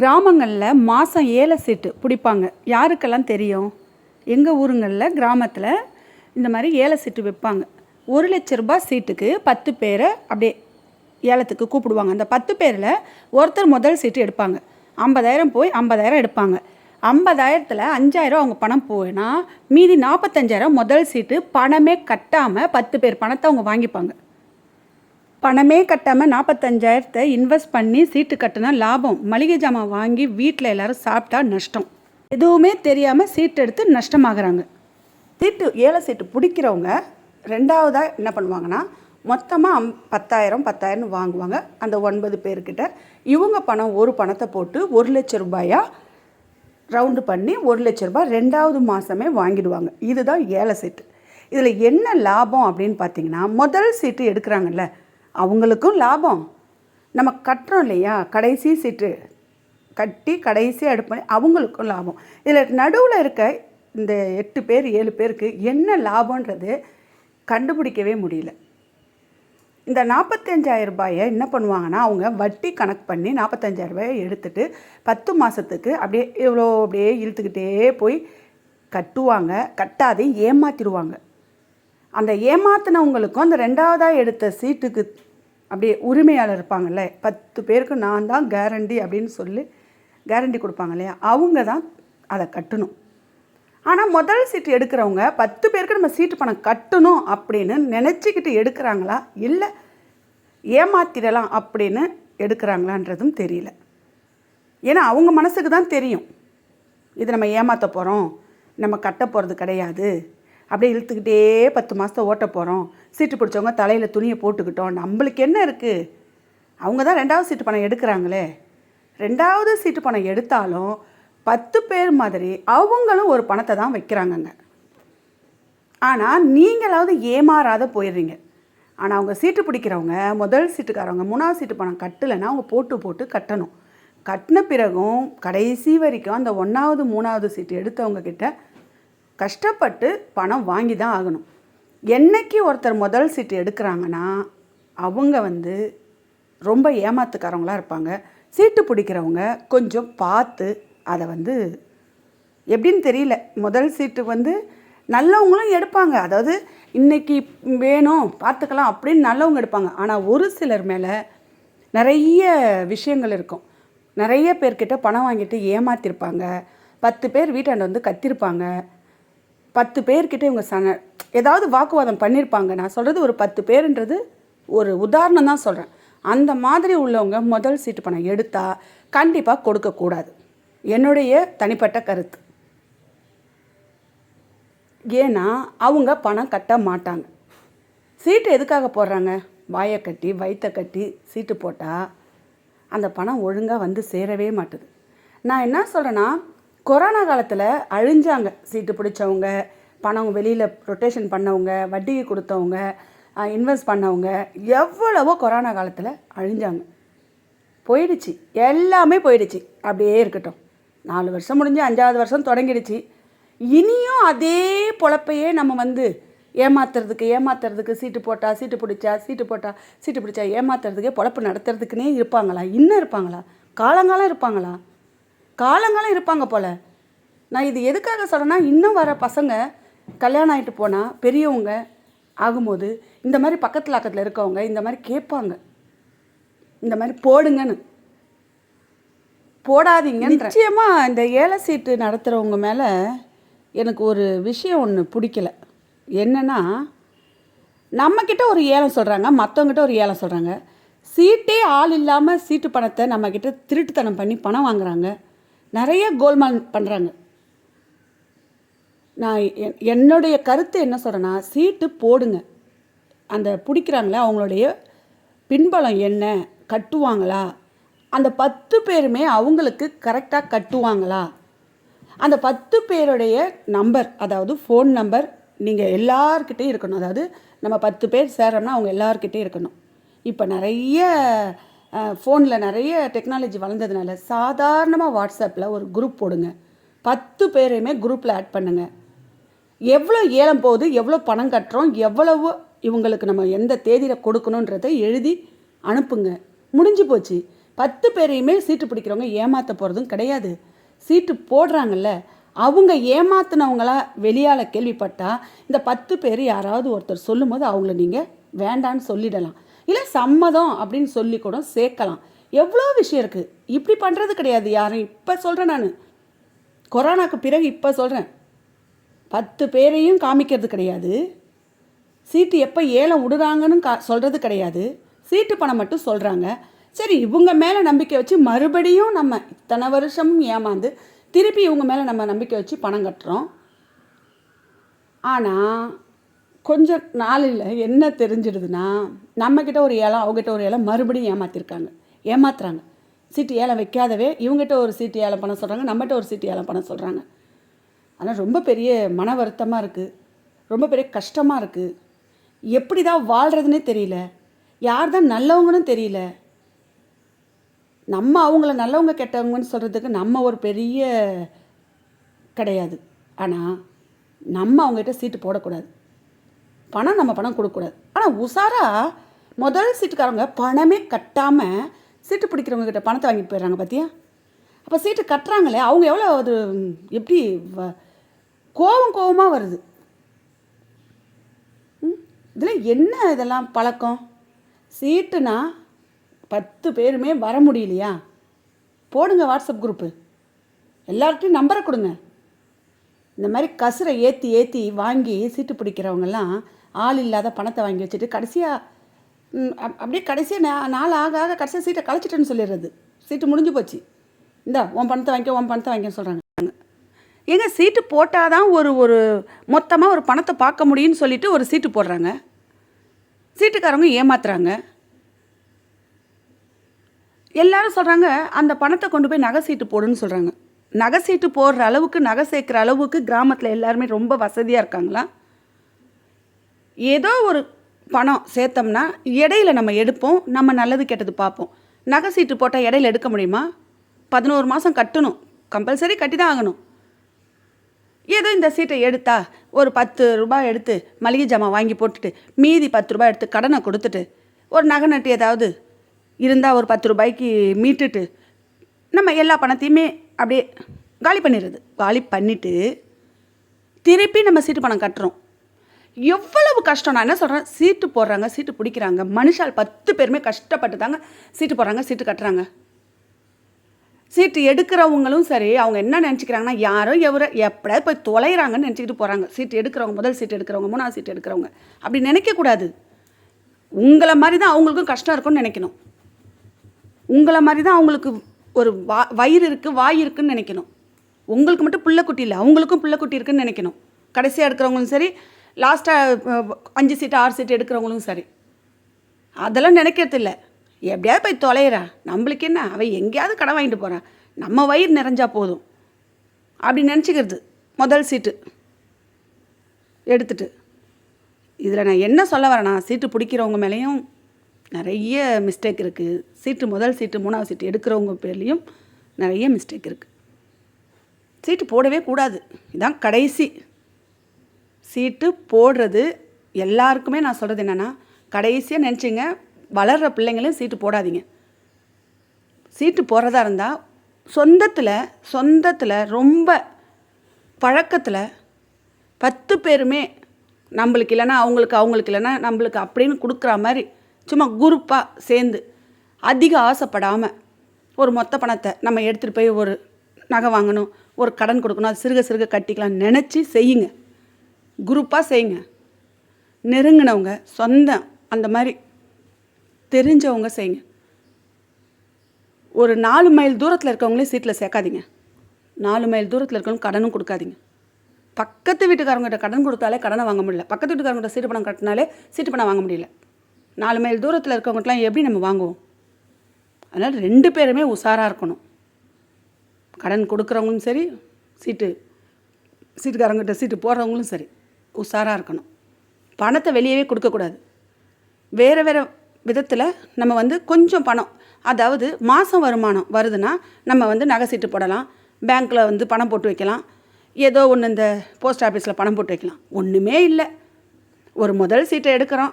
கிராமங்களில் மாதம் ஏல சீட்டு பிடிப்பாங்க. யாருக்கெல்லாம் தெரியும்? எங்கள் ஊருங்களில் கிராமத்தில் இந்த மாதிரி ஏல சீட்டு வைப்பாங்க. ஒரு லட்ச ரூபாய் சீட்டுக்கு பத்து பேரை அப்படியே ஏலத்துக்கு கூப்பிடுவாங்க. அந்த பத்து பேரில் ஒருத்தர் முதல் சீட்டு எடுப்பாங்க. ஐம்பதாயிரம் போய் ஐம்பதாயிரம் எடுப்பாங்க. ஐம்பதாயிரத்தில் அஞ்சாயிரம் அவங்க பணம் போயினா மீதி நாற்பத்தஞ்சாயிரம் முதல் சீட்டு பணமே கட்டாமல் பத்து பேர் பணத்தை அவங்க வாங்கிப்பாங்க. பணமே கட்டாமல் நாற்பத்தஞ்சாயிரத்தை இன்வெஸ்ட் பண்ணி சீட்டு கட்டினா லாபம். மளிகை ஜாமான் வாங்கி வீட்டில் எல்லாரும் சாப்பிட்டா நஷ்டம். எதுவுமே தெரியாமல் சீட்டு எடுத்து நஷ்டமாகறாங்க. சீட்டு ஏழை சீட்டு பிடிக்கிறவங்க ரெண்டாவதாக என்ன பண்ணுவாங்கன்னா மொத்தமாக அம் பத்தாயிரம் பத்தாயிரம்னு வாங்குவாங்க. அந்த ஒன்பது பேர்கிட்ட இவங்க பணம் ஒரு பணத்தை போட்டு ஒரு லட்ச ரூபாயாக ரவுண்டு பண்ணி ஒரு லட்ச ரூபாய் ரெண்டாவது மாதமே வாங்கிடுவாங்க. இதுதான் ஏழை சீட்டு. இதில் என்ன லாபம் அப்படின்னு பார்த்தீங்கன்னா முதல் சீட்டு எடுக்கிறாங்கல்ல அவங்களுக்கும் லாபம். நம்ம கட்டுறோம் இல்லையா? கடைசி சீட்டு கட்டி கடைசியாக எடுப்போம் அவங்களுக்கும் லாபம். இதில் நடுவில் இருக்க இந்த எட்டு பேர் ஏழு பேருக்கு என்ன லாபன்றது கண்டுபிடிக்கவே முடியல. இந்த நாற்பத்தஞ்சாயிரம் ரூபாயை என்ன பண்ணுவாங்கன்னா அவங்க வட்டி கணக்கு பண்ணி நாற்பத்தஞ்சாயிரம் ரூபாயை எடுத்துட்டு பத்து மாதத்துக்கு அப்படியே இவ்வளோ அப்படியே இழுத்துக்கிட்டே போய் கட்டுவாங்க. கட்டாதே ஏமாற்றிடுவாங்க அந்த ஏமாத்தினவங்களுக்கும் அந்த ரெண்டாவதாக எடுத்த சீட்டுக்கு அப்படியே உரிமையாளர் இருப்பாங்கல்ல பத்து பேருக்கு நான் தான் கேரண்டி அப்படின்னு சொல்லி கேரண்டி கொடுப்பாங்க இல்லையா? அவங்க தான் அதை கட்டணும். ஆனால் முதல் சீட்டு எடுக்கிறவங்க பத்து பேருக்கு நம்ம சீட்டு பணம் கட்டணும் அப்படின்னு நினச்சிக்கிட்டு எடுக்கிறாங்களா? இல்லை ஏமாத்திடலாம் அப்படின்னு எடுக்கிறாங்களான்றதும் தெரியல. ஏன்னா அவங்க மனசுக்கு தான் தெரியும். இது நம்ம ஏமாற்ற போகிறோம் நம்ம கட்ட போகிறது கிடையாது. அப்படியே இழுத்துக்கிட்டே பத்து மாதத்தை ஓட்ட போகிறோம் சீட்டு பிடிச்சவங்க தலையில் துணியை போட்டுக்கிட்டோம். நம்மளுக்கு என்ன இருக்குது அவங்க தான் ரெண்டாவது சீட்டு பணம் எடுக்கிறாங்களே. ரெண்டாவது சீட்டு பணம் எடுத்தாலும் பத்து பேர் மாதிரி அவங்களும் ஒரு பணத்தை தான் வைக்கிறாங்கங்க. ஆனால் நீங்களாவது ஏமாறாத போயிடுறீங்க. ஆனால் அவங்க சீட்டு பிடிக்கிறவங்க முதல் சீட்டுக்காரவங்க மூணாவது சீட்டு பணம் கட்டலைன்னா அவங்க போட்டு போட்டு கட்டணும். கட்டின பிறகும் கடைசி வரைக்கும் அந்த ஒன்றாவது மூணாவது சீட்டு எடுத்தவங்க கிட்ட கஷ்டப்பட்டு பணம் வாங்கி தான் ஆகணும். என்னைக்கு ஒருத்தர் முதல் சீட்டு எடுக்கிறாங்கன்னா அவங்க வந்து ரொம்ப ஏமாத்துக்காரவங்களா இருப்பாங்க. சீட்டு பிடிக்கிறவங்க கொஞ்சம் பார்த்து அதை வந்து எப்படின்னு தெரியல. முதல் சீட்டு வந்து நல்லவங்களும் எடுப்பாங்க. அதாவது இன்னைக்கு வேணும் பார்த்துக்கலாம் அப்படின்னு நல்லவங்க எடுப்பாங்க. ஆனால் ஒரு சிலர் மேலே நிறைய விஷயங்கள் இருக்கும். நிறைய பேர்கிட்ட பணம் வாங்கிட்டு ஏமாத்திருப்பாங்க. பத்து பேர் வீட்டாண்ட வந்து கத்திருப்பாங்க. பத்து பேர்கிட்ட இவங்க சன ஏதாவது வாக்குவாதம் பண்ணியிருப்பாங்க நான் சொல்கிறது ஒரு பத்து பேருன்றது ஒரு உதாரணம் தான் சொல்கிறேன் அந்த மாதிரி உள்ளவங்க முதல் சீட்டு பணம் எடுத்தால் கண்டிப்பாக கொடுக்கக்கூடாது என்னுடைய தனிப்பட்ட கருத்து. ஏன்னா அவங்க பணம் கட்ட மாட்டாங்க. சீட்டு எதுக்காக போடுறாங்க? வாயை கட்டி வயிற்ற கட்டி சீட்டு போட்டால் அந்த பணம் ஒழுங்காக வந்து சேரவே மாட்டுது. நான் என்ன சொல்கிறேன்னா கொரோனா காலத்தில் அழிஞ்சாங்க. சீட்டு பிடிச்சவங்க பணம் வெளியில் ரொட்டேஷன் பண்ணவங்க வட்டிக்கு கொடுத்தவங்க இன்வெஸ்ட் பண்ணவங்க எவ்வளவோ கொரோனா காலத்தில் அழிஞ்சாங்க. போயிடுச்சு. எல்லாமே போயிடுச்சு. அப்படியே இருக்கட்டும். நாலு வருஷம் முடிஞ்சு அஞ்சாவது வருஷம் தொடங்கிடுச்சு. இனியும் அதே பொழப்பையே நம்ம வந்து ஏமாத்துறதுக்கு ஏமாத்துறதுக்கு சீட்டு போட்டா சீட்டு பிடிச்சா சீட்டு போட்டா சீட்டு பிடிச்சா ஏமாத்துறதுக்கே பொழப்பு நடத்துறதுக்குன்னே இருப்பாங்களா? இன்னும் இருப்பாங்களா? காலங்காலம் இருப்பாங்களா? காலங்காலம் இருப்பாங்க போல. நான் இது எதுக்காக சொல்கிறேன்னா இன்னும் வர பசங்க கல்யாணம் ஆகிட்டு போனால் பெரியவங்க ஆகும்போது இந்த மாதிரி பக்கத்தில் அக்கத்தில் இருக்கவங்க இந்த மாதிரி கேட்பாங்க. இந்த மாதிரி போடுங்கன்னு. போடாதீங்க நிச்சயமாக இந்த ஏழை சீட்டு நடத்துகிறவங்க மேலே எனக்கு ஒரு விஷயம் ஒன்று பிடிக்கல. என்னென்னா நம்மக்கிட்ட ஒரு ஏலம் சொல்கிறாங்க மற்றவங்ககிட்ட ஒரு ஏலம் சொல்கிறாங்க சீட்டே ஆள் இல்லாமல் சீட்டு பணத்தை நம்மக்கிட்ட திருட்டுத்தனம் பண்ணி பணம் வாங்குறாங்க. நிறைய கோல்மால் பண்ணுறாங்க நான் என்- என்னுடைய கருத்து என்ன சொல்கிறேன்னா சீட்டு போடுங்க. அந்த பிடிக்கிறாங்களே அவங்களுடைய பின்பலம் என்ன கட்டுவாங்களா? அந்த பத்து பேருமே அவங்களுக்கு கரெக்டாக கட்டுவாங்களா? அந்த பத்து பேருடைய நம்பர் அதாவது ஃபோன் நம்பர் நீங்கள் எல்லார்கிட்டேயும் இருக்கணும். அதாவது நம்ம பத்து பேர் சேர்றோம்னா அவங்க எல்லார்கிட்டேயும் இருக்கணும். இப்போ நிறைய ஃபோனில் நிறைய டெக்னாலஜி வளர்ந்ததுனால சாதாரணமாக வாட்ஸ்அப்பில் ஒரு குரூப் போடுங்க. பத்து பேரையுமே குரூப்பில் ஆட் பண்ணுங்கள் எவ்வளோ ஏலம் போகுது எவ்வளோ பணம் கட்டுறோம் எவ்வளவு இவங்களுக்கு நம்ம எந்த தேதியில் கொடுக்கணுன்றதை எழுதி அனுப்புங்க. முடிஞ்சு போச்சு. பத்து பேரையுமே சீட்டு பிடிக்கிறவங்க ஏமாற்ற போகிறதும் கிடையாது. சீட்டு போடுறாங்கல்ல அவங்க ஏமாத்தினவங்களா வெளியால் கேள்விப்பட்டால் இந்த பத்து பேர் யாராவது ஒருத்தர் சொல்லும்போது அவங்கள நீங்கள் வேண்டான்னு சொல்லிடலாம். இல்லை சம்மதம் அப்படின்னு சொல்லி கூட சேர்க்கலாம். எவ்வளோ விஷயம் இருக்குது இப்படி பண்ணுறது கிடையாது. யாரும் இப்போ சொல்கிறேன் நான். கொரோனாக்கு பிறகு இப்போ சொல்கிறேன் பத்து பேரையும் காமிக்கிறது கிடையாது. சீட்டு எப்போ ஏலம் விடுறாங்கன்னு கா சொல்கிறது கிடையாது. சீட்டு பணம் மட்டும் சொல்கிறாங்க சரி இவங்க மேலே நம்பிக்கை வச்சு மறுபடியும் நம்ம இத்தனை வருஷமும் ஏமாந்து திருப்பி இவங்க மேலே நம்ம நம்பிக்கை வச்சு பணம் கட்டுறோம். ஆனால் கொஞ்சம் நாளில் என்ன தெரிஞ்சிடுதுன்னா நம்மக்கிட்ட ஒரு ஏலம் அவங்ககிட்ட ஒரு ஏலம் மறுபடியும் ஏமாற்றிருக்காங்க ஏமாத்துறாங்க. சீட்டு ஏலம் வைக்காதவே இவங்ககிட்ட ஒரு சீட்டு ஏலம் பண்ண சொல்கிறாங்க நம்மகிட்ட ஒரு சீட்டு ஏலம் பண்ண சொல்கிறாங்க ஆனால் ரொம்ப பெரிய மன வருத்தமாக இருக்குது ரொம்ப பெரிய கஷ்டமாக இருக்குது எப்படி தான் வாழ்கிறதுனே தெரியல. யார் தான் நல்லவங்கன்னு தெரியல. நம்ம அவங்கள நல்லவங்க கெட்டவங்கன்னு சொல்கிறதுக்கு நம்ம ஒரு பெரிய கிடையாது. ஆனால் நம்ம அவங்ககிட்ட சீட்டு போடக்கூடாது. பணம் நம்ம பணம் கொடுக்கக்கூடாது. ஆனால் உஷாராக முதல் சீட்டுக்காரவங்க பணமே கட்டாமல் சீட்டு பிடிக்கிறவங்க கிட்ட பணத்தை வாங்கி போயிடுறாங்க பார்த்தியா அப்போ சீட்டு கட்டுறாங்களே அவங்க எவ்வளோ அது எப்படி வ- கோவம் கோவமாக வருது. இதில் என்ன இதெல்லாம் பழக்கம்? சீட்டுனா பத்து பேருமே வர முடியலையா? போடுங்க வாட்ஸ்அப் குரூப்பு. எல்லார்கிட்டையும் நம்பரை கொடுங்க. இந்த மாதிரி கசுரை ஏற்றி ஏற்றி வாங்கி சீட்டு பிடிக்கிறவங்கெல்லாம் ஆள் இல்லாத பணத்தை வாங்கி வச்சுட்டு கடைசியாக அப்படியே கடைசியாக நா நாள் ஆக ஆக கடைசியாக சீட்டை கழிச்சிட்டேன்னு சொல்லிடுறது. சீட்டு முடிஞ்சு போச்சு. இந்தா உன் பணத்தை வாங்கிக்க உன் பணத்தை வாங்கிக்கன்னு சொல்கிறாங்க ஏங்க சீட்டு போட்டால் தான் ஒரு ஒரு மொத்தமாக ஒரு பணத்தை பார்க்க முடியும்னு சொல்லிட்டு ஒரு சீட்டு போடுறாங்க. சீட்டுக்காரவங்க ஏமாத்துறாங்க. எல்லாரும் சொல்கிறாங்க அந்த பணத்தை கொண்டு போய் நகை சீட்டு போடுன்னு சொல்கிறாங்க நகை சீட்டு போடுற அளவுக்கு நகை சேர்க்குற அளவுக்கு கிராமத்தில் எல்லாருமே ரொம்ப வசதியாக இருக்காங்களா? ஏதோ ஒரு பணம் சேர்த்தோம்னா இடையில நம்ம எடுப்போம் நம்ம நல்லது கெட்டது பார்ப்போம். நகை சீட்டு போட்டால் இடையில எடுக்க முடியுமா? பதினோரு மாதம் கட்டணும். கம்பல்சரி கட்டி தான் ஆகணும். ஏதோ இந்த சீட்டை எடுத்தா ஒரு பத்து ரூபாய் எடுத்து மளிகை ஜாமான் வாங்கி போட்டுட்டு மீதி பத்து ரூபாய் எடுத்து கடனை கொடுத்துட்டு ஒரு நகை நட்டு ஏதாவது இருந்தால் ஒரு பத்து ரூபாய்க்கு மீட்டுட்டு நம்ம எல்லா பணத்தையுமே அப்படியே காலி பண்ணிடுறது. காலி பண்ணிவிட்டு திருப்பி நம்ம சீட்டு பணம் கட்டுறோம். எவ்வளவு கஷ்டம்? நான் என்ன சொல்கிறேன் சீட்டு போடுறாங்க சீட்டு பிடிக்கிறாங்க. மனுஷால் பத்து பேருமே கஷ்டப்பட்டு தாங்க சீட்டு போடுறாங்க சீட்டு கட்டுறாங்க. சீட்டு எடுக்கிறவங்களும் சரி அவங்க என்ன நினச்சிக்கிறாங்கன்னா யாரோ எவரோ எப்படியாவது போய் தொலைகிறாங்கன்னு நினச்சிக்கிட்டு போகிறாங்க சீட்டு எடுக்கிறவங்க முதல் சீட்டு எடுக்கிறவங்க மூணாவது சீட்டு எடுக்கிறவங்க. அப்படி நினைக்கக்கூடாது. உங்களை மாதிரி தான் அவங்களுக்கும் கஷ்டம் இருக்கும்னு நினைக்கணும். உங்களை மாதிரி தான் அவங்களுக்கு ஒரு வா வயிறு இருக்குது வாய் இருக்குன்னு நினைக்கணும். உங்களுக்கு மட்டும் பிள்ளைக்குட்டி இல்லை அவங்களுக்கும் பிள்ளைக்குட்டி இருக்குன்னு நினைக்கணும். கடைசியாக எடுக்கிறவங்களும் சரி லாஸ்ட்டாக அஞ்சு சீட்டு ஆறு சீட்டு எடுக்கிறவங்களும் சரி. அதெல்லாம் நினைக்கிறதில்ல. எப்படியாவது போய் தொலைகிறான் நம்மளுக்கு என்ன? அவன் எங்கேயாவது கடன் வாங்கிட்டு போகிறான் நம்ம வயிறு நிறைஞ்சா போதும். அப்படி நினச்சிக்கிறது. முதல் சீட்டு எடுத்துட்டு. இதில் நான் என்ன சொல்ல வரேன்னா சீட்டு பிடிக்கிறவங்க மேலேயும் நிறைய மிஸ்டேக் இருக்குது சீட்டு முதல் சீட்டு மூணாவது சீட்டு எடுக்கிறவங்க பேர்லேயும் நிறைய மிஸ்டேக் இருக்குது சீட்டு போடவே கூடாது. இதான் கடைசி. சீட்டு போடுறது எல்லாருக்குமே நான் சொல்கிறது என்னென்னா கடைசியாக நினச்சிங்க வளர்கிற பிள்ளைங்களையும் சீட்டு போடாதீங்க. சீட்டு போடுறதா இருந்தால் சொந்தத்தில் சொந்தத்தில் ரொம்ப பழக்கத்தில் பத்து பேருமே நம்மளுக்கு இல்லைன்னா அவங்களுக்கு அவங்களுக்கு இல்லைன்னா நம்மளுக்கு அப்படின்னு கொடுக்குற மாதிரி சும்மா குரூப்பாக சேர்ந்து அதிக ஆசைப்படாமல் ஒரு மொத்த பணத்தை நம்ம எடுத்துகிட்டு போய் ஒரு நகை வாங்கணும் ஒரு கடன் கொடுக்கணும் அது சிறுக சிறுக கட்டிக்கலாம் நினச்சி செய்யுங்க. குரூப்பாக செய்யுங்க. நெருங்கினவங்க சொந்தம் அந்த மாதிரி தெரிஞ்சவங்க செய்யுங்க. ஒரு நாலு மைல் தூரத்தில் இருக்கவங்களே சீட்டில் சேர்க்காதீங்க. நாலு மைல் தூரத்தில் இருக்கவங்க கடனும் கொடுக்காதீங்க. பக்கத்து வீட்டுக்காரங்கிட்ட கடன் கொடுத்தாலே கடனை வாங்க முடியல. பக்கத்து வீட்டுக்காரங்கிட்ட சீட்டு பணம் கட்டினாலே சீட்டு பணம் வாங்க முடியல. நாலு மைல் தூரத்தில் இருக்கவங்கட்டலாம் எப்படி நம்ம வாங்குவோம்? அதனால் ரெண்டு பேருமே உஷாராக இருக்கணும். கடன் கொடுக்குறவங்களும் சரி சீட்டு சீட்டுக்காரங்கிட்ட சீட்டு போடுறவங்களும் சரி. உஷாராக இருக்கணும். பணத்தை வெளியவே கொடுக்கக்கூடாது. வேறு வேறு விதத்தில் நம்ம வந்து கொஞ்சம் பணம் அதாவது மாதம் வருமானம் வருதுன்னா நம்ம வந்து நகை சீட்டு போடலாம் பேங்க்கில் வந்து பணம் போட்டு வைக்கலாம் ஏதோ ஒன்று இந்த போஸ்ட் ஆஃபீஸில் பணம் போட்டு வைக்கலாம். ஒன்றுமே இல்லை. ஒரு முதல் சீட்டை எடுக்கிறோம்.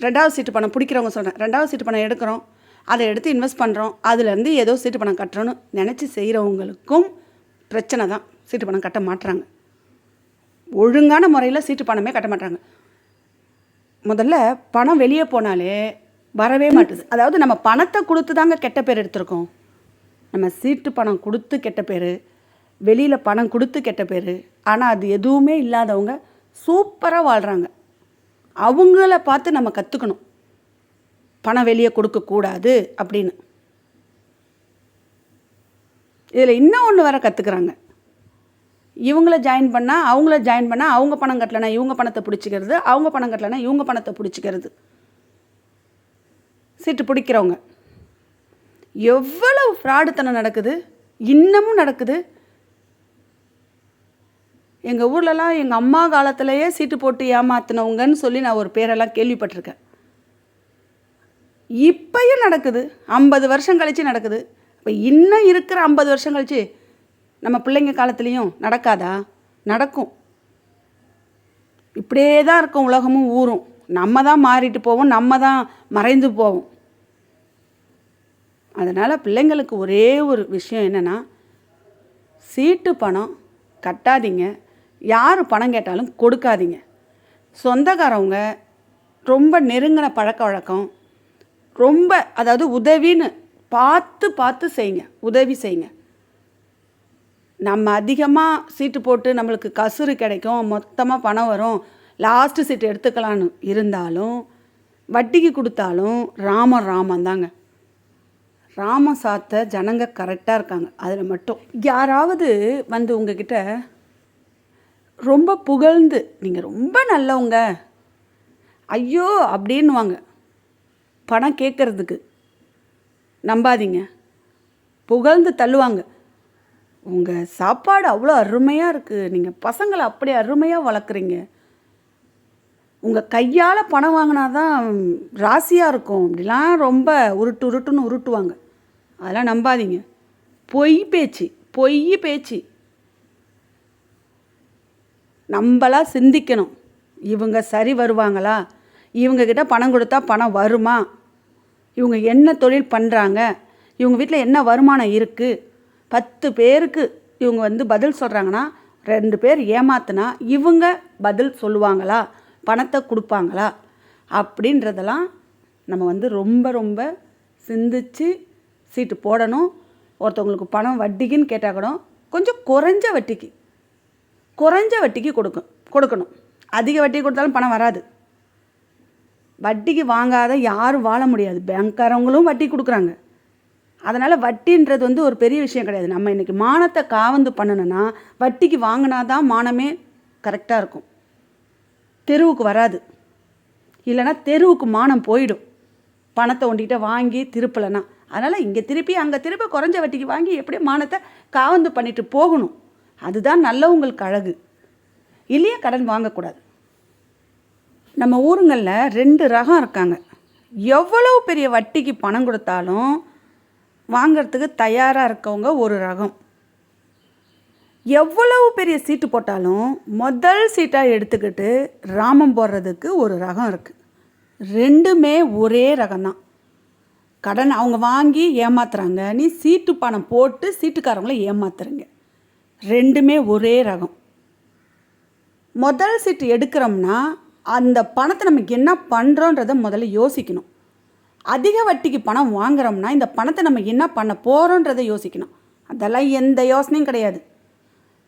ரெண்டாவது சீட்டு பணம் பிடிக்கிறவங்க சொல்கிறேன் ரெண்டாவது சீட்டு பணம் எடுக்கிறோம். அதை எடுத்து இன்வெஸ்ட் பண்ணுறோம் அதுலேருந்து ஏதோ சீட்டு பணம் கட்டுறோன்னு நினச்சி செய்கிறவங்களுக்கும் பிரச்சனை தான். சீட்டு பணம் கட்ட மாட்டுறாங்க ஒழுங்கான முறையில் சீட்டு பணமே கட்ட மாட்டாங்க. முதல்ல பணம் வெளியே போனாலே வரவே மாட்டுது. அதாவது நம்ம பணத்தை கொடுத்து தாங்க கெட்ட பேர் எடுத்திருக்கோம். நம்ம சீட்டு பணம் கொடுத்து கெட்ட பேர் வெளியில் பணம் கொடுத்து கெட்ட பேர் ஆனால் அது எதுவுமே இல்லாதவங்க சூப்பராக வாழ்கிறாங்க அவங்கள பார்த்து நம்ம கற்றுக்கணும் பணம் வெளியே கொடுக்கக்கூடாது அப்படின்னு. இதில் இன்னும் ஒன்று வர கற்றுக்குறாங்க இவங்கள ஜாயின் பண்ணால் அவங்கள ஜாயின் பண்ணால் அவங்க பணம் கட்டலைனா இவங்க பணத்தை பிடிச்சிக்கிறது அவங்க பணம் கட்டலைனா இவங்க பணத்தை பிடிச்சிக்கிறது. சீட்டு பிடிக்கிறவங்க. எவ்வளவு ஃப்ராடுத்தனம் நடக்குது இன்னமும் நடக்குது. எங்கள் ஊர்லலாம் எங்கள் அம்மா காலத்திலேயே சீட்டு போட்டு ஏமாத்தினவங்கன்னு சொல்லி நான் ஒரு பேரெல்லாம் கேள்விப்பட்டிருக்கேன். இப்பயும் நடக்குது ஐம்பது வருஷம் கழிச்சு நடக்குது. இப்போ இன்னும் இருக்கிற ஐம்பது வருஷம் கழிச்சு நம்ம பிள்ளைங்க காலத்துலேயும் நடக்காதா? நடக்கும். இப்படியே தான் இருக்கும் உலகமும் ஊரும். நம்ம தான் மாறிட்டு போவோம் நம்ம தான் மறைந்து போவோம். அதனால் பிள்ளைங்களுக்கு ஒரே ஒரு விஷயம் என்னென்னா சீட்டு பணம் கட்டாதீங்க. யார் பணம் கேட்டாலும் கொடுக்காதீங்க. சொந்தக்காரவங்க ரொம்ப நெருங்கின பழக்க வழக்கம். ரொம்ப அதாவது உதவின்னு பார்த்து பார்த்து செய்யுங்க உதவி செய்யுங்க நம்ம அதிகமாக சீட்டு போட்டு நம்மளுக்கு கசுறு கிடைக்கும் மொத்தமாக பணம் வரும். லாஸ்ட்டு சீட்டு எடுத்துக்கலான்னு இருந்தாலும் வட்டிக்கு கொடுத்தாலும் ராமன் ராமன் தாங்க. ராம சாத்த ஜனங்க கரெக்டாக இருக்காங்க. அதில் மட்டும். யாராவது வந்து உங்ககிட்ட ரொம்ப புகழ்ந்து நீங்கள் ரொம்ப நல்லவங்க. ஐயோ! அப்படின்வாங்க பணம் கேட்குறதுக்கு. நம்பாதீங்க. புகழ்ந்து தள்ளுவாங்க. உங்கள் சாப்பாடு அவ்வளோ அருமையாக இருக்குது நீங்கள் பசங்களை அப்படி அருமையாக வளர்க்குறீங்க. உங்கள் கையால் பணம் வாங்கினா தான் ராசியாக இருக்கும். அப்படிலாம் ரொம்ப உருட்டு உருட்டுன்னு உருட்டுவாங்க. அதெல்லாம் நம்பாதீங்க. பொய் பேச்சு பொய் பேச்சு. நம்மளா சிந்திக்கணும். இவங்க சரி வருவாங்களா? இவங்கக்கிட்ட பணம் கொடுத்தா பணம் வருமா? இவங்க என்ன தொழில் பண்ணுறாங்க இவங்க வீட்டில் என்ன வருமானம் இருக்குது பத்து பேருக்கு இவங்க வந்து பதில் சொல்கிறாங்கன்னா ரெண்டு பேர் ஏமாத்தினா இவங்க பதில் சொல்லுவாங்களா? பணத்தை கொடுப்பாங்களா? அப்படின்றதெல்லாம் நம்ம வந்து ரொம்ப ரொம்ப சிந்திச்சு சீட்டு போடணும். ஒருத்தவங்களுக்கு பணம் வட்டிக்குன்னு கேட்டால் கூட கொஞ்சம் குறைஞ்ச வட்டிக்கு குறைஞ்ச வட்டிக்கு கொடுக்கும் கொடுக்கணும். அதிக வட்டி கொடுத்தாலும் பணம் வராது. வட்டிக்கு வாங்காத யாரும் வாழ முடியாது. பேங்க்காரவங்களும் வட்டி கொடுக்குறாங்க. அதனால் வட்டின்றது வந்து ஒரு பெரிய விஷயம் கிடையாது. நம்ம இன்றைக்கி மானத்தை காவந்து பண்ணணும்னா வட்டிக்கு வாங்கினா தான் மானமே கரெக்டாக இருக்கும். தெருவுக்கு வராது. இல்லைன்னா தெருவுக்கு மானம் போயிடும். பணத்தை ஒண்டிகிட்ட வாங்கி திருப்பலைன்னா. அதனால் இங்கே திருப்பி அங்கே திருப்பி குறைஞ்ச வட்டிக்கு வாங்கி எப்படியோ மானத்தை காவந்து பண்ணிட்டு போகணும். அதுதான் நல்லவங்களுக்கு அழகு. இல்லையா கடன் வாங்கக்கூடாது. நம்ம ஊருங்களில் ரெண்டு ரகம் இருக்காங்க. எவ்வளவு பெரிய வட்டிக்கு பணம் கொடுத்தாலும் வாங்கிறதுக்கு தயாராக இருக்கவங்க ஒரு ரகம். எவ்வளவு பெரிய சீட்டு போட்டாலும் முதல் சீட்டாக எடுத்துக்கிட்டு ராமம் போடுறதுக்கு ஒரு ரகம் இருக்குது ரெண்டுமே ஒரே ரகம்தான். கடன் அவங்க வாங்கி ஏமாத்துறாங்க. நீ சீட்டு பணம் போட்டு சீட்டுக்காரவங்கள ஏமாத்துறீங்க. ரெண்டுமே ஒரே ரகம். முதல் சீட்டு எடுக்கிறோம்னா அந்த பணத்தை நமக்கு என்ன பண்ணுறோன்றதை முதல்ல யோசிக்கணும். அதிக வட்டிக்கு பணம் வாங்குறோம்னா இந்த பணத்தை நம்ம என்ன பண்ண போகிறோன்றதை யோசிக்கணும். அதெல்லாம் எந்த யோசனையும் கிடையாது.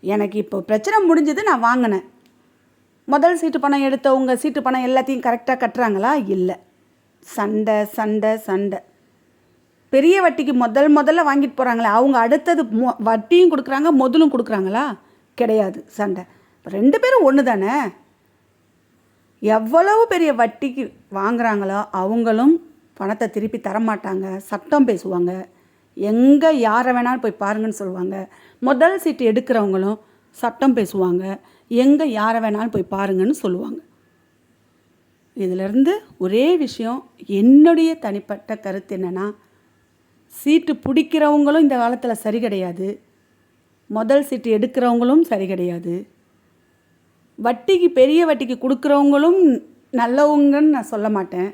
எனக்கு இப்போ பிரச்சனை முடிஞ்சது நான் வாங்கினேன். முதல் சீட்டு பணம் எடுத்தவங்க சீட்டு பணம் எல்லாத்தையும் கரெக்டாக கட்டுறாங்களா? இல்லை. சண்டை சண்டை சண்டை. பெரிய வட்டிக்கு முதல் முதல்ல வாங்கிட்டு போகிறாங்களே அவங்க அடுத்தது மொ வட்டியும் கொடுக்குறாங்க முதலும் கொடுக்குறாங்களா? கிடையாது சண்டை. ரெண்டு பேரும் ஒன்று தானே? எவ்வளவு பெரிய வட்டிக்கு வாங்குறாங்களோ அவங்களும் பணத்தை திருப்பி தரமாட்டாங்க. சட்டம் பேசுவாங்க. எங்கே யாரை வேணாலும் போய் பாருங்கன்னு சொல்லுவாங்க. முதல் சீட்டு எடுக்கிறவங்களும் சட்டம் பேசுவாங்க. எங்கே யாரை வேணாலும் போய் பாருங்கன்னு சொல்லுவாங்க. இதிலிருந்து ஒரே விஷயம் என்னுடைய தனிப்பட்ட கருத்து என்னென்னா சீட்டு பிடிக்கிறவங்களும் இந்த காலத்தில் சரி கிடையாது. முதல் சீட்டு எடுக்கிறவங்களும் சரி கிடையாது. வட்டிக்கு பெரிய வட்டிக்கு கொடுக்குறவங்களும் நல்லவங்கன்னு நான் சொல்ல மாட்டேன்.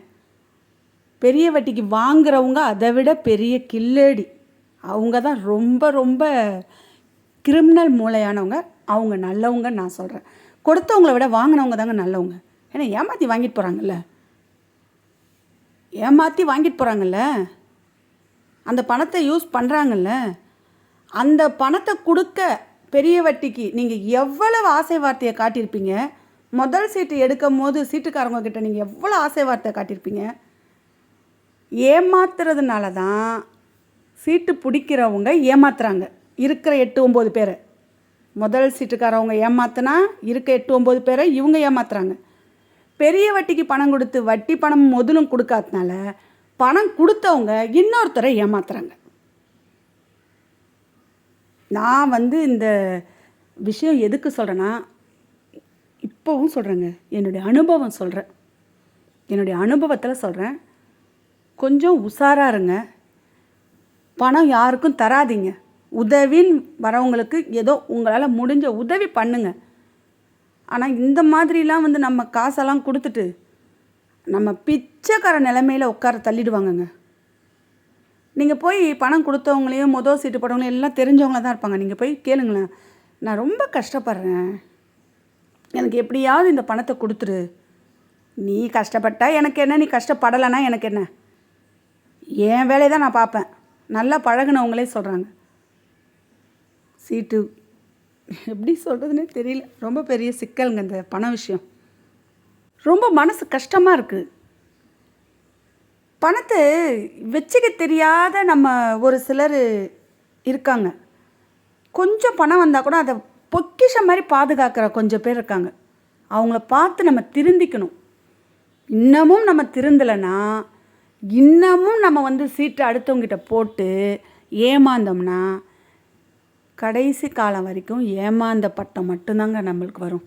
பெரிய வட்டிக்கு வாங்குறவங்க அதை விட பெரிய கில்லேடி. அவங்க தான் ரொம்ப ரொம்ப கிரிமினல் மூளையானவங்க. அவங்க நல்லவங்க நான் சொல்கிறேன் கொடுத்தவங்கள விட வாங்கினவங்க தாங்க நல்லவங்க. ஏன்னா ஏமாற்றி வாங்கிட்டு போகிறாங்கல்ல ஏமாற்றி வாங்கிட்டு போகிறாங்கல்ல அந்த பணத்தை யூஸ் பண்ணுறாங்கல்ல அந்த பணத்தை கொடுக்க பெரிய வட்டிக்கு நீங்கள் எவ்வளவு ஆசை வார்த்தையை காட்டியிருப்பீங்க? முதல் சீட்டு எடுக்கும் போது சீட்டுக்காரங்க கிட்ட நீங்கள் எவ்வளோ ஆசை வார்த்தை காட்டியிருப்பீங்க? ஏமாத்துறதுனால தான் சீட்டு பிடிக்கிறவங்க ஏமாத்துறாங்க. இருக்கிற எட்டு ஒம்பது பேரை. முதல் சீட்டுக்காரவங்க ஏமாத்தினா இருக்க எட்டு ஒம்பது பேரை இவங்க ஏமாத்துறாங்க. பெரிய வட்டிக்கு பணம் கொடுத்து வட்டி பணம் முதலும் கொடுக்காதனால பணம் கொடுத்தவங்க இன்னொருத்தரை ஏமாத்துறாங்க. நான் வந்து இந்த விஷயம் எதுக்கு சொல்கிறேன்னா இப்போவும் சொல்கிறேங்க என்னுடைய அனுபவம் சொல்கிறேன் என்னுடைய அனுபவத்தில் சொல்கிறேன் கொஞ்சம் உஷாராக இருங்க. பணம் யாருக்கும் தராதீங்க. உதவின்னு வரவங்களுக்கு ஏதோ உங்களால் முடிஞ்ச உதவி பண்ணுங்க. ஆனால் இந்த மாதிரிலாம் வந்து நம்ம காசெல்லாம் கொடுத்துட்டு நம்ம பிச்சைக்கார நிலைமையில் உட்கார தள்ளிடுவாங்கங்க. நீங்கள் போய் பணம் கொடுத்தவங்களையும் முதல் சீட்டு போட்டவங்களையும் எல்லாம் தெரிஞ்சவங்கள தான் இருப்பாங்க. நீங்கள் போய் கேளுங்களேன். நான் ரொம்ப கஷ்டப்படுறேன். எனக்கு எப்படியாவது இந்த பணத்தை கொடுத்துரு. நீ கஷ்டப்பட்டா எனக்கு என்ன? நீ கஷ்டப்படலைன்னா எனக்கு என்ன? என் வேலையை தான் நான் பார்ப்பேன். நல்லா பழகுனவங்களே சொல்கிறாங்க சீட்டு. எப்படி சொல்கிறதுனே தெரியல. ரொம்ப பெரிய சிக்கலுங்க இந்த பண விஷயம். ரொம்ப மனசு கஷ்டமாக இருக்குது பணத்தை வச்சுக்க தெரியாத நம்ம ஒரு சிலர் இருக்காங்க. கொஞ்சம் பணம் வந்தால் கூட அதை பொக்கிஷம் மாதிரி பாதுகாக்கிற கொஞ்சம் பேர் இருக்காங்க. அவங்கள பார்த்து நம்ம திருந்திக்கணும். இன்னமும் நம்ம திருந்தலைன்னா இன்னமும் நம்ம வந்து சீட்டை அடுத்தவங்கிட்ட போட்டு ஏமாந்தோம்னா கடைசி காலம் வரைக்கும் ஏமாந்த பட்டம் மட்டும்தாங்க நம்மளுக்கு வரும்.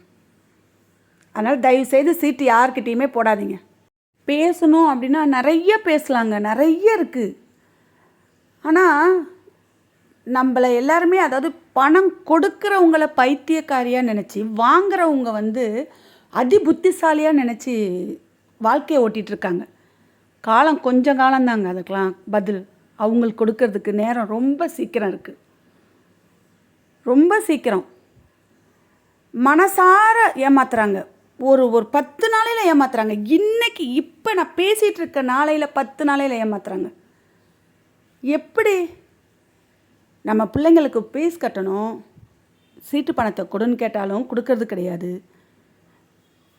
அதனால் தயவுசெய்து சீட்டு யார்கிட்டேயுமே போடாதீங்க. பேசணும் அப்படின்னா நிறைய பேசலாங்க. நிறைய இருக்குது ஆனால் நம்மளை எல்லாருமே அதாவது பணம் கொடுக்குறவங்கள பைத்தியக்காரியாக நினச்சி வாங்குறவங்க வந்து அதி புத்திசாலியாக நினச்சி வாழ்க்கையை ஓட்டிகிட்டு இருக்காங்க. காலம் கொஞ்சம் காலம்தாங்க அதுக்கெலாம் பதில். அவங்களுக்கு கொடுக்கறதுக்கு நேரம் ரொம்ப சீக்கிரம் இருக்குது ரொம்ப சீக்கிரம். மனசார ஏமாத்துறாங்க. ஒரு ஒரு பத்து நாளையில் ஏமாத்துறாங்க. இன்னைக்கு இப்போ நான் பேசிகிட்டு இருக்க நாளையில் பத்து நாளையில் ஏமாத்துறாங்க. எப்படி? நம்ம பிள்ளைங்களுக்கு ஃபீஸ் கட்டணும். சீட்டு பணத்தை கொடுன்னு கேட்டாலும் கொடுக்கறது கிடையாது.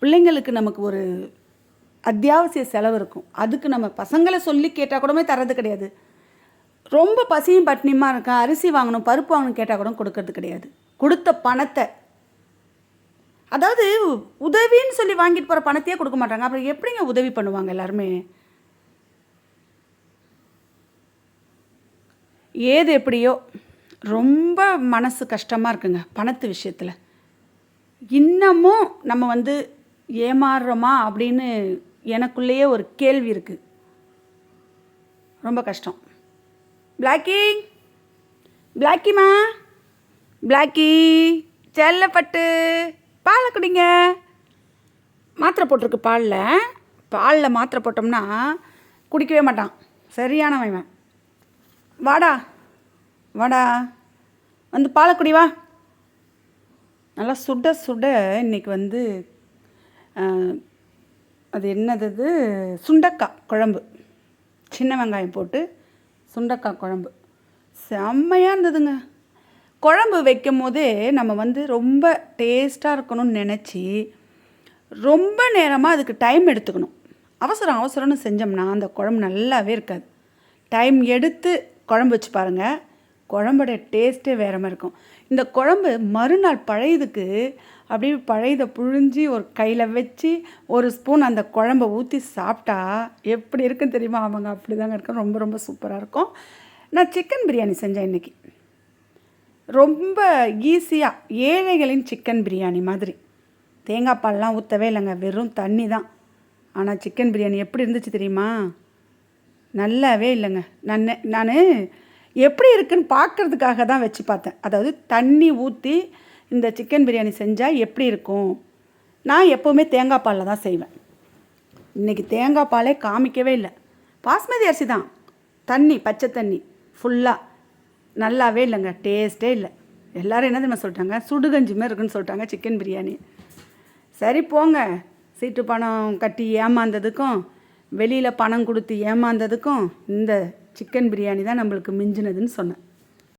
பிள்ளைங்களுக்கு நமக்கு ஒரு அத்தியாவசிய செலவு இருக்கும். அதுக்கு நம்ம பசங்களை சொல்லி கேட்டால் கூடமே தர்றது கிடையாது. ரொம்ப பசியும் பட்டினியுமா இருக்கா? அரிசி வாங்கணும் பருப்பு வாங்கணும் கேட்டால் கூட கொடுக்கறது கிடையாது. கொடுத்த பணத்தை. அதாவது உதவின்னு சொல்லி வாங்கிட்டு போகிற பணத்தையே கொடுக்க மாட்டாங்க. அப்புறம் எப்படிங்க உதவி பண்ணுவாங்க எல்லாருமே? ஏது எப்படியோ ரொம்ப மனசு கஷ்டமாக இருக்குங்க பணத்து விஷயத்தில். இன்னமும் நம்ம வந்து ஏமாறுறோமா அப்படின்னு எனக்குள்ளேயே ஒரு கேள்வி இருக்குது ரொம்ப கஷ்டம். பிளாக்கி பிளாக்கிமா பிளாக்கி செல்லப்பட்டு பாலை குடிங்க. மாத்திரை போட்டிருக்கு பாலில். பாலில் மாத்திரை போட்டோம்னா குடிக்கவே மாட்டான். சரியானவன் இவன். வாடா. வாடா. வந்து பாலை குடி வா. நல்லா சுட சுட இன்னைக்கு வந்து அது என்னது சுண்டக்காய் குழம்பு. சின்ன வெங்காயம் போட்டு சுண்டக்காய் குழம்பு. செம்மையாக இருந்ததுங்க. குழம்பு வைக்கும் போதே நம்ம வந்து ரொம்ப டேஸ்ட்டாக இருக்கணும்னு நினச்சி ரொம்ப நேரமாக அதுக்கு டைம் எடுத்துக்கணும். அவசரம் அவசரம்னு செஞ்சோம்னா அந்த குழம்பு நல்லாவே இருக்காது. டைம் எடுத்து குழம்பு வச்சு பாருங்கள் குழம்போட டேஸ்ட்டே வேற மாதிரி இருக்கும். இந்த குழம்பு மறுநாள் பழையதுக்கு அப்படியே பழையதை புழிஞ்சி ஒரு கையில் வச்சு ஒரு ஸ்பூன் அந்த குழம்ப ஊற்றி சாப்பிட்டா எப்படி இருக்குன்னு தெரியுமா? அவங்க அப்படி தாங்க இருக்கும் ரொம்ப ரொம்ப சூப்பராக இருக்கும். நான் சிக்கன் பிரியாணி செஞ்சேன் இன்னைக்கு. ரொம்ப ஈஸியாக ஏழைகளின் சிக்கன் பிரியாணி மாதிரி. தேங்காய் பால்லாம் ஊற்றவே இல்லைங்க. வெறும் தண்ணி தான். ஆனால் சிக்கன் பிரியாணி எப்படி இருந்துச்சு தெரியுமா? நல்லாவே இல்லைங்க. நான் நான் எப்படி இருக்குன்னு பார்க்கறதுக்காக தான் வச்சு பார்த்தேன். அதாவது தண்ணி ஊற்றி இந்த சிக்கன் பிரியாணி செஞ்சால் எப்படி இருக்கும்? நான் எப்போவுமே தேங்காய் பாலில் தான் செய்வேன். இன்றைக்கி தேங்காய் பாலே காமிக்கவே இல்லை. பாஸ்மதி அரிசி தான். தண்ணி பச்சை தண்ணி ஃபுல்லாக நல்லாவே இல்லைங்க. டேஸ்ட்டே இல்லை. எல்லோரும் என்ன தெரியுமா சொல்லிட்டாங்க? சுடுகஞ்சி மாதிரி இருக்குன்னு சொல்லிட்டாங்க சிக்கன் பிரியாணி. சரி போங்க. சீட்டு பணம் கட்டி ஏமாந்ததுக்கும் வெளியில் பணம் கொடுத்து ஏமாந்ததுக்கும் இந்த சிக்கன் பிரியாணி தான் நம்மளுக்கு மிஞ்சினதுன்னு சொன்னேன்.